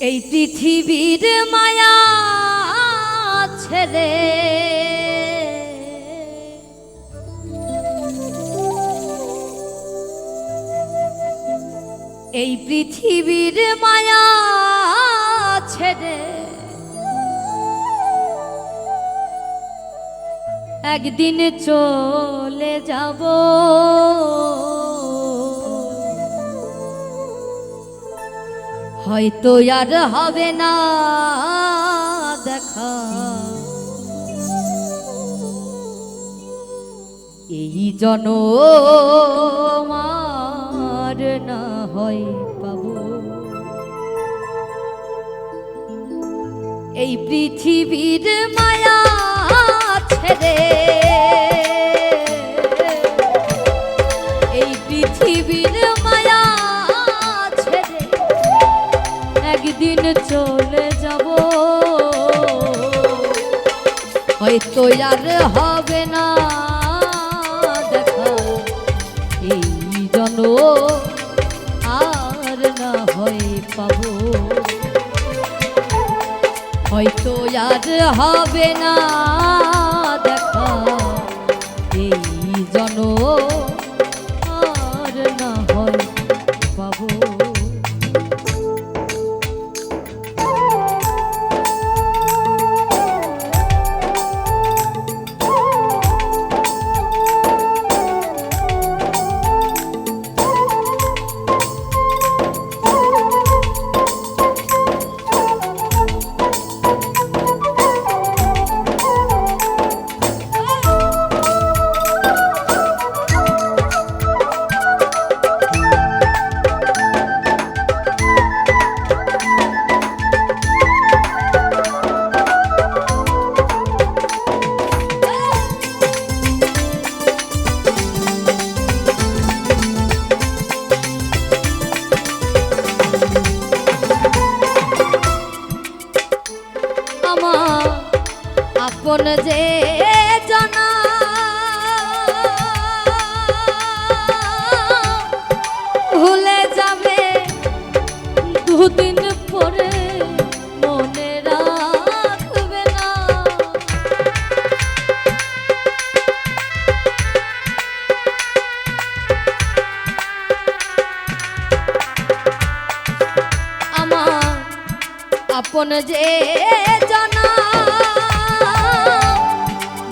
এই পৃথিবীর মায়া ছেড়ে এই পৃথিবীর মায়া ছেড়ে একদিন চলে যাব। হয়তো আর হবে না দেখা। এই জন মার না হয় পাবো। এই পৃথিবীর মায়া ছেড়ে একদিন চলে যাব। হয়তো আর হবে না দেখা, এই জন আর না হয় পাবো। হয়তো আর হবে না আপন যে জনা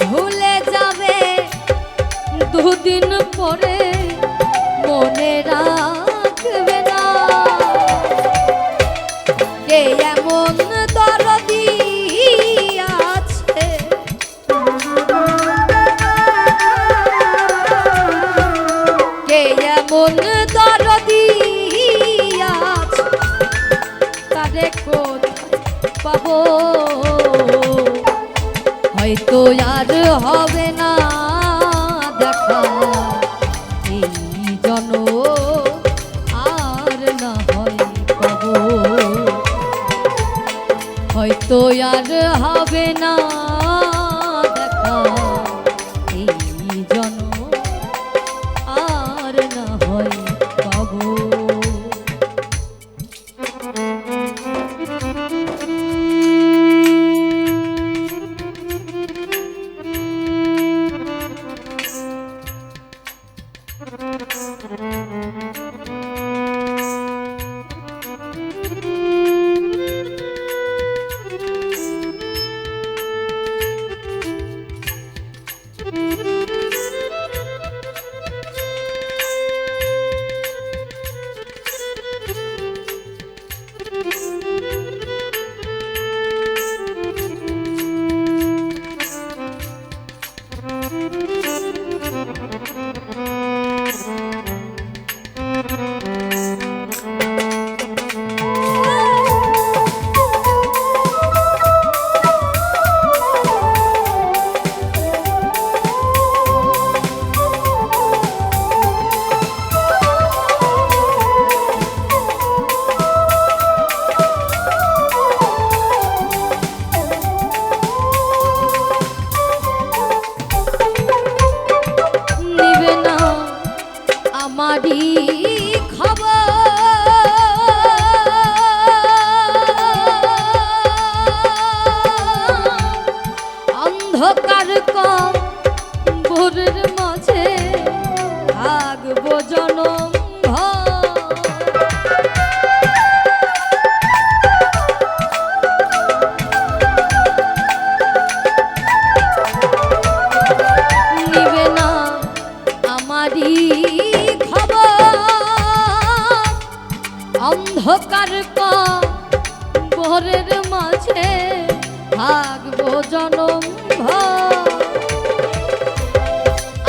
ভুলে যাবে দুদিন আর হবে না দেখা। এই জন আর না হয় পাবো হয়তো আর হবে না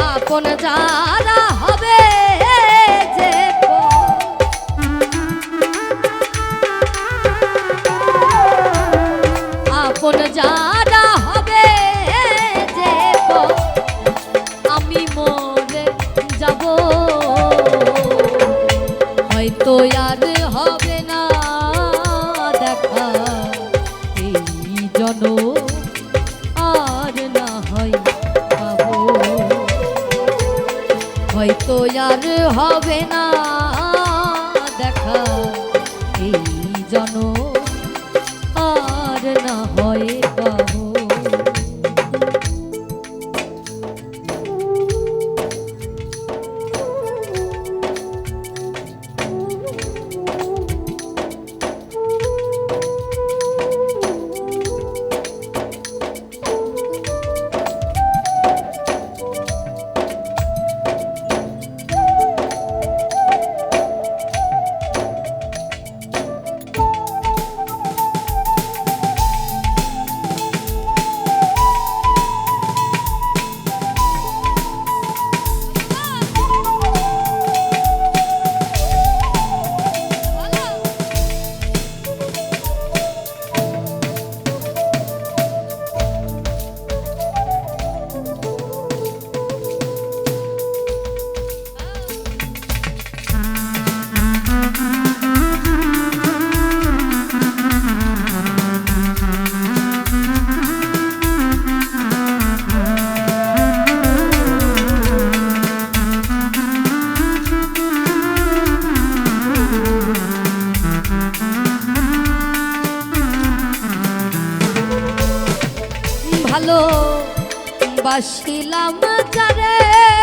আপন যারা হবে যে আপন যারা হবে যে আমি মরে যাব। হয়তো আর ভালো বাসিলাম যারে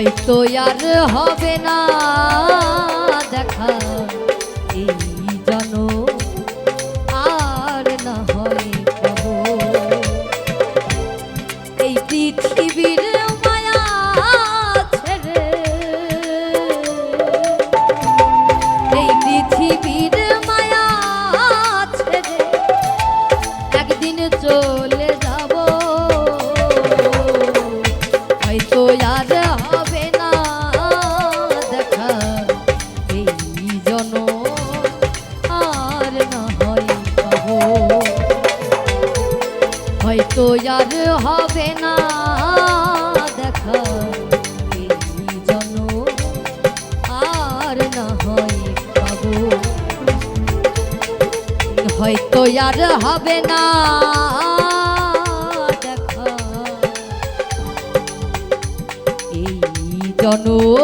হয়তো আর হবে না দেখা। তো আর হবে না। দেখা আর না হয় হয়তো আর হবে না। দেখা, এই জনম